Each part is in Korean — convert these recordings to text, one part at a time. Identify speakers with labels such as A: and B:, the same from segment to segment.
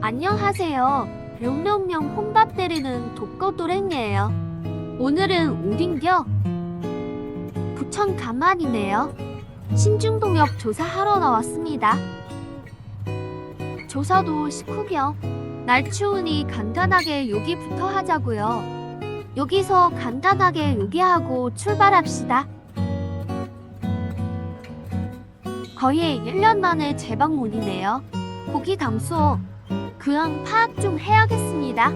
A: 안녕하세요. 룡룡룡 혼밥 때리는 독거도랭이에요. 오늘은 어딘겨? 부천 간만이네요. 신중동역 조사하러 나왔습니다. 조사도 식후경. 날 추우니 간단하게 요기부터 하자고요. 여기서 간단하게 요기하고 출발합시다. 거의 1년 만에 재방문이네요. 고기 담소. 그냥 파악 좀 해야겠습니다.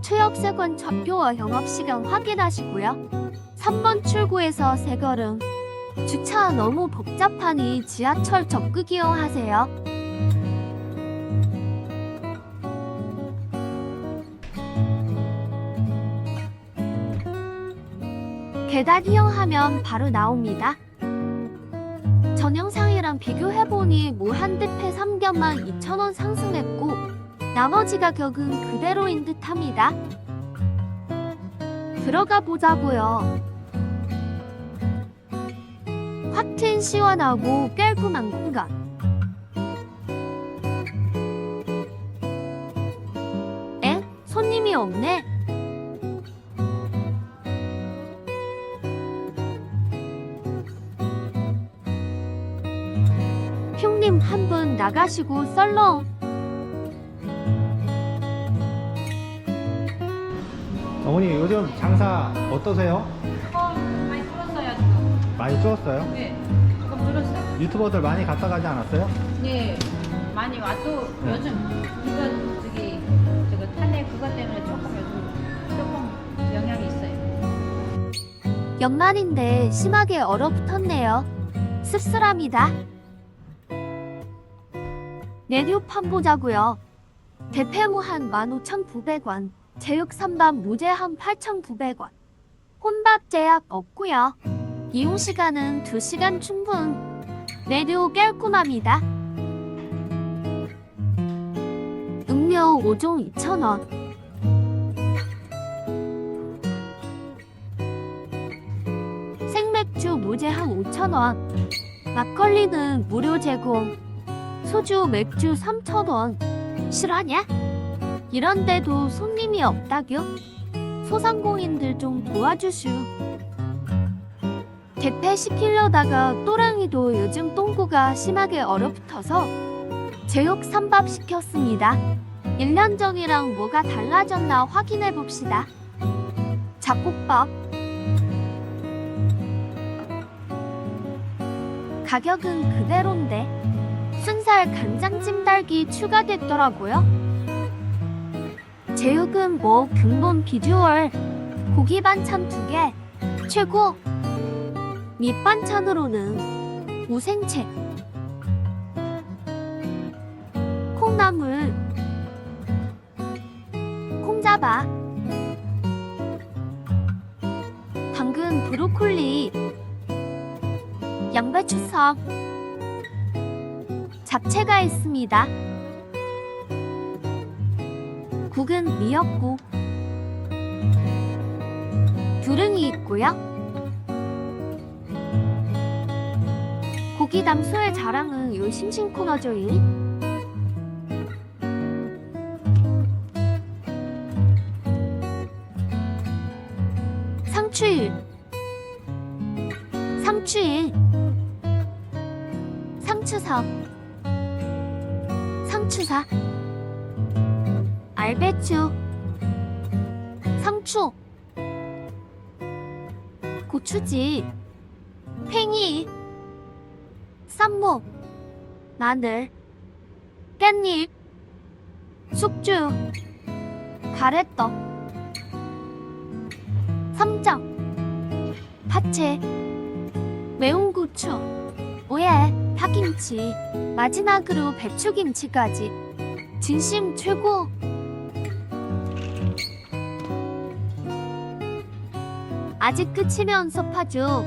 A: 최역세권 접교와 영업시간 확인하시고요. 3번 출구에서 세걸음. 주차 너무 복잡하니 지하철 적극 이용하세요. 계단 이용하면 바로 나옵니다. 전 영상이랑 비교해보니 무한대패 3견만 2,000원 상승했고 나머지 가 격은 그대로인 듯합니다. 들어가 보자고요. 확 트인 시원하고 깔끔한 공간. 없네? 나가시고 썰렁.
B: 어머니 요즘 장사 어떠세요?
C: 어, 많이 줄었어요, 지금.
B: 많이 줄었어요?
C: 네, 조금 줄었어요.
B: 유튜버들 많이 갔다 가지 않았어요?
C: 네, 많이 와도
B: 네.
C: 요즘 이거 저기 저거 탄핵 그것 때문에 조금 요즘 조금 영향이 있어요.
A: 연말인데 심하게 얼어붙었네요. 씁쓸합니다. 내뉴판 보자고요. 대패무 한 15,900원, 제육 3반 무제 한 8,900원. 혼밥 제약 없고요. 이용 시간은 2시간 충분. 내뉴 깔끔합니다. 음료 5종 2,000원. 생맥주 무제 한 5,000원. 막걸리는 무료 제공. 소주, 맥주 3,000원. 실화냐? 이런데도 손님이 없다규? 소상공인들 좀 도와주슈. 대패 시키려다가 또랑이도 요즘 똥구가 심하게 얼어붙어서 제육 삼밥 시켰습니다. 1년 전이랑 뭐가 달라졌나 확인해 봅시다. 잡곡밥. 가격은 그대로인데 순살 간장찜 달기 추가됐더라고요. 제육은 뭐 근본 비주얼 고기 반찬 두 개 최고 밑반찬으로는 무생채 콩나물 콩자바 당근 브로콜리 양배추석 잡채가 있습니다. 국은 미역국 두릉이 있고요. 고기 담소의 자랑은 요 심심 코너죠. 이. 상추일 상추일 상추석 상추사. 알배추. 상추. 고추지. 팽이. 쌈무. 마늘. 깻잎. 숙주. 가래떡. 삼장. 파채. 매운 고추. 오예 파김치 마지막으로 배추김치까지. 진심 최고! 아직 끝이면 섭하죠.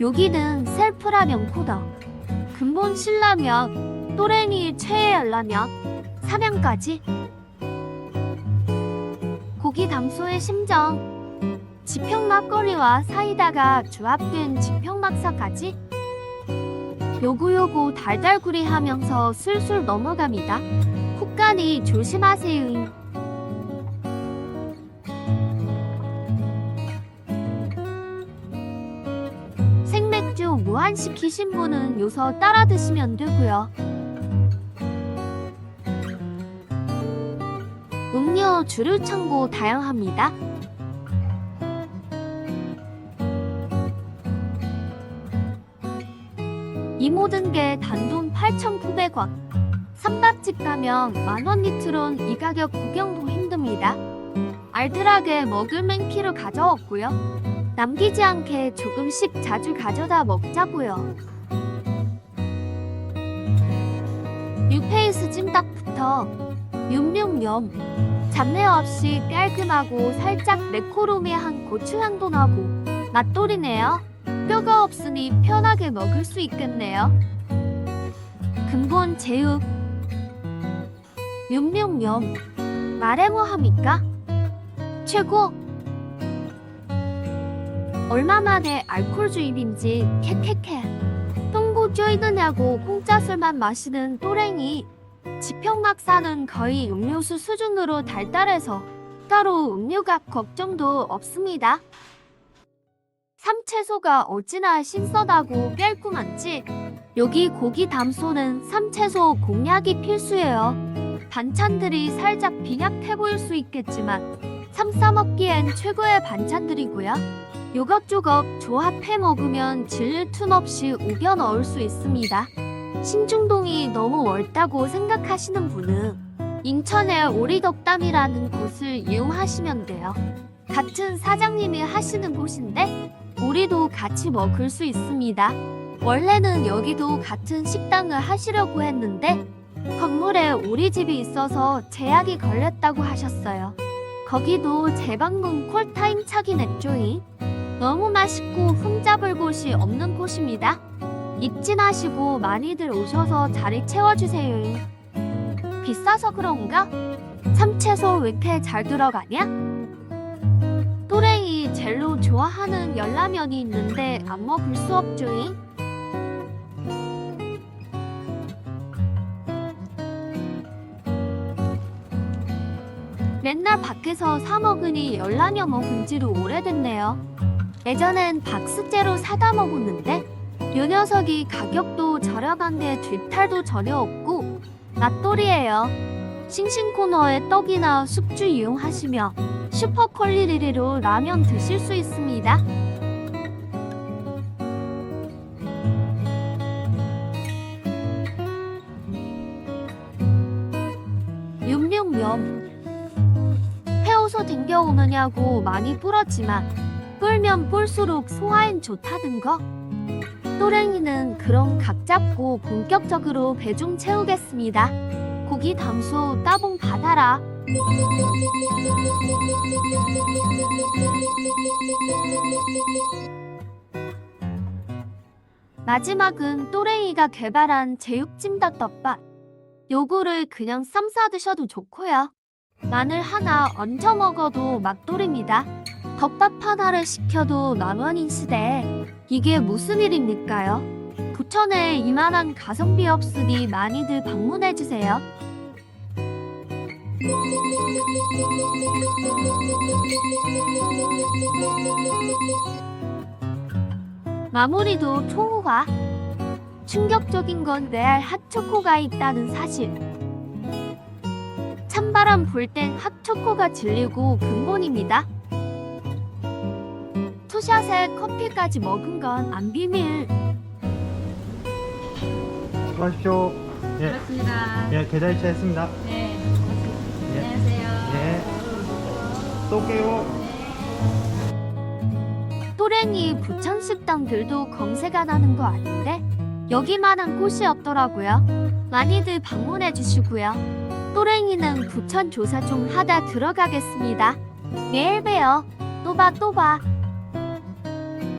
A: 여기는 셀프라면 코더 근본 신라면 또랭이 최애 라면 삼양까지. 고기 담소의 심정. 지평 막걸리와 사이다가 조합된 지평 막사까지 요구요구 달달구리 하면서 술술 넘어갑니다. 훅 습관이 조심하세요. 생맥주 무한 시키신 분은 요서 따라 드시면 되고요. 음료 주류 창고 다양합니다. 이 모든 게 단돈 8,900원. 삼밥집 가면 만원 리트론 이 가격 구경도 힘듭니다. 알뜰하게 먹을 맨키를 가져왔고요. 남기지 않게 조금씩 자주 가져다 먹자고요. 뉴페이스 찜닭부터 윤명염 잡내 없이 깔끔하고 살짝 매코로미한 고추향도 나고 맛돌이네요. 뼈가 없으니 편하게 먹을 수 있겠네요. 근본 제육 윤명염 말해 뭐 합니까? 최고 얼마 만에 알코올 주입인지 캐캐캐 똥고 쪼이느냐고 공짜 술만 마시는 또랭이 지평막 사는 거의 음료수 수준으로 달달해서 따로 음료값 걱정도 없습니다. 삼채소가 어찌나 신선하고 깔끔한지 여기 고기 담소는 삼채소 공략이 필수예요. 반찬들이 살짝 빈약해 보일 수 있겠지만 삼 싸먹기엔 최고의 반찬들이고요. 요것조것 조합해 먹으면 질릴 틈 없이 우겨 넣을 수 있습니다. 신중동이 너무 멀다고 생각하시는 분은 인천의 오리덕담이라는 곳을 이용하시면 돼요. 같은 사장님이 하시는 곳인데 우리도 같이 먹을 수 있습니다. 원래는 여기도 같은 식당을 하시려고 했는데 건물에 우리 집이 있어서 제약이 걸렸다고 하셨어요. 거기도 재방문 콜타임 차긴 했죠잉. 너무 맛있고 흠잡을 곳이 없는 곳입니다. 잊지 마시고 많이들 오셔서 자리 채워주세요. 비싸서 그런가? 참채소 왜 이렇게 잘 들어가냐? 또래이 젤로 좋아하는 열라면이 있는데 안 먹을 수 없죠잉? 맨날 밖에서 사 먹으니 열라면 먹은 지도 오래됐네요. 예전엔 박스째로 사다 먹었는데 요 녀석이 가격도 저렴한데 뒤탈도 전혀 없고 맛돌이에요. 싱싱 코너에 떡이나 숙주 이용하시며 슈퍼 퀄리티로 라면 드실 수 있습니다. 윤명면 해오서 댕겨오느냐고 많이 불었지만 뿔면 뿔수록 소화엔 좋다는 거. 또랭이는 그럼 각 잡고 본격적으로 배중 채우겠습니다. 고기 담수 따봉 받아라. 마지막은 또랭이가 개발한 제육찜닭 덮밥. 요거를 그냥 쌈 싸 드셔도 좋고요. 마늘 하나 얹어 먹어도 맛돌입니다. 덮밥 하나를 시켜도 만 원인 시대에 이게 무슨 일입니까요? 부천에 이만한 가성비 없으니 많이들 방문해주세요. 마무리도 초호가 충격적인 건 레알 핫초코가 있다는 사실. 찬바람 불 땐 핫초코가 질리고 근본입니다. 투샷에 커피까지 먹은 건 안 비밀.
B: 수고하십시오. 예,
C: 그렇습니다.
B: 예, 계좌 이체했습니다.
C: 네.
B: 또 올게요.
A: 또랭이 부천 식당들도 검색가 나는 거 아닌데 여기만한 곳이 없더라고요. 많이들 방문해 주시고요. 또랭이는 부천 조사 좀 하다 들어가겠습니다. 내일 봬요. 또봐 또 봐.